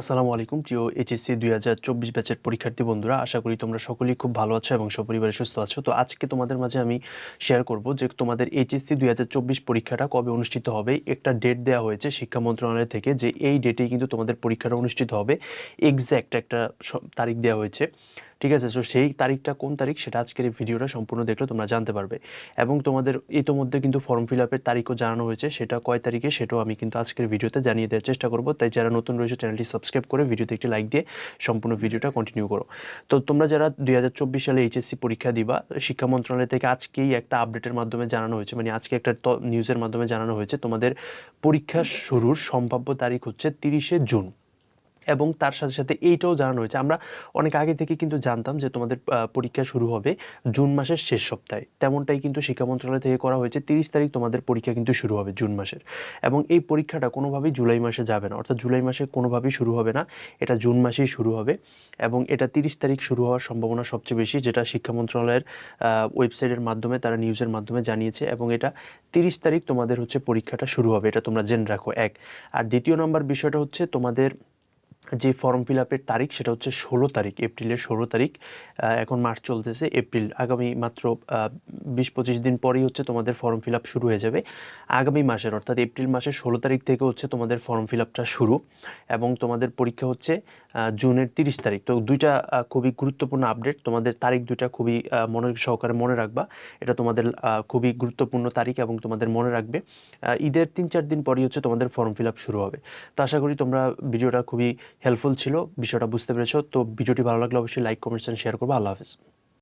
আসসালামু আলাইকুম, প্রিয় এইচএসসি দুই হাজার চব্বিশ ব্যাচের পরীক্ষার্থী বন্ধুরা, আশা করি তোমরা সকলেই খুব ভালো আছো এবং সপরিবারে সুস্থ আছো। তো আজকে তোমাদের মাঝে আমি শেয়ার করব যে তোমাদের এইচএসসি দুই হাজার চব্বিশ পরীক্ষাটা কবে অনুষ্ঠিত হবে, একটা ডেট দেওয়া হয়েছে শিক্ষা মন্ত্রণালয় থেকে যে এই ডেটেই কিন্তু তোমাদের পরীক্ষাটা অনুষ্ঠিত হবে এক্স্যাক্ট একটা তারিখ দেওয়া হয়েছে। ঠিক আছে? সো সেই তারিখটা কোন তারিখ? সেটা আজকের এই ভিডিওটা সম্পূর্ণ দেখলে তোমরা জানতে পারবে। এবং তোমাদের ইতোমধ্যে কিন্তু ফর্ম ফিল আপের তারিখও জানানো হয়েছে। সেটা কয় তারিখে? সেটাও আমি কিন্তু আজকের ভিডিওতে জানিয়ে দেওয়ার চেষ্টা করব। তাই যারা নতুন রয়েছে, চ্যানেলটি সাবস্ক্রাইব করে ভিডিওতে একটি লাইক দিয়ে সম্পূর্ণ ভিডিওটা কন্টিনিউ করো। তো তোমরা যারা দুই হাজার চব্বিশ সালে এইচএসসি পরীক্ষা দিবা, শিক্ষা মন্ত্রণালয় থেকে আজকেই একটা আপডেটের মাধ্যমে জানানো হয়েছে। মানে আজকে একটা নিউজের মাধ্যমে জানানো হয়েছে। তোমাদের পরীক্ষা শুরুর সম্ভাব্য তারিখ হচ্ছে তিরিশে জুন। এবং তার সাথে সাথে এইটাও জানানো হয়েছে। আমরা অনেক আগে থেকে কিন্তু জানতাম যে তোমাদের পরীক্ষা শুরু হবে জুন মাসের শেষ সপ্তাহে। তেমনটাই কিন্তু শিক্ষা মন্ত্রণালয় থেকে করা হয়েছে, তিরিশ তারিখ তোমাদের পরীক্ষা কিন্তু শুরু হবে জুন মাসের। এবং এই পরীক্ষাটা কোনোভাবেই জুলাই মাসে যাবে না, অর্থাৎ জুলাই মাসে কোনোভাবেই শুরু হবে না, এটা জুন মাসেই শুরু হবে। এবং এটা তিরিশ তারিখ শুরু হওয়ার সম্ভাবনা সবচেয়ে বেশি, যেটা শিক্ষা মন্ত্রণালয়ের ওয়েবসাইটের মাধ্যমে, তারা নিউজের মাধ্যমে জানিয়েছে। এবং এটা তিরিশ তারিখ তোমাদের হচ্ছে পরীক্ষাটা শুরু হবে, এটা তোমরা জেনে রাখো, এক। আর দ্বিতীয় নম্বর বিষয়টা হচ্ছে তোমাদের যে ফর্ম ফিল আপের তারিখ সেটা হচ্ছে ষোলো তারিখ, এপ্রিলের ষোলো তারিখ এখন মার্চ চলতেছে এপ্রিল। আগামী মাত্র বিশ পঁচিশ দিন পরেই হচ্ছে তোমাদের ফর্ম ফিল আপ শুরু হয়ে যাবে। আগামী মাসের অর্থাৎ এপ্রিল মাসের ষোলো তারিখ থেকে হচ্ছে তোমাদের ফর্ম ফিল আপটা শুরু এবং তোমাদের পরীক্ষা হচ্ছে জুনের তিরিশ তারিখ। তো দুইটা খুবই গুরুত্বপূর্ণ আপডেট তোমাদের তারিখ দুইটা খুবই মনোযোগ সহকারে মনে রাখবা। এটা তোমাদের খুবই গুরুত্বপূর্ণ তারিখ এবং তোমাদের মনে রাখবে। ঈদের তিন চার দিন পরেই হচ্ছে তোমাদের ফর্ম ফিল আপ শুরু হবে। তো আশা করি তোমরা ভিডিওটা খুবই হেল্পফুল ছিল, বিষয়টা বুঝতে পেরেছ। তো ভিডিওটি ভালো লাগলে অবশ্যই লাইক কমেন্টস অ্যান্ড শেয়ার করব। আল্লাহ হাফেজ।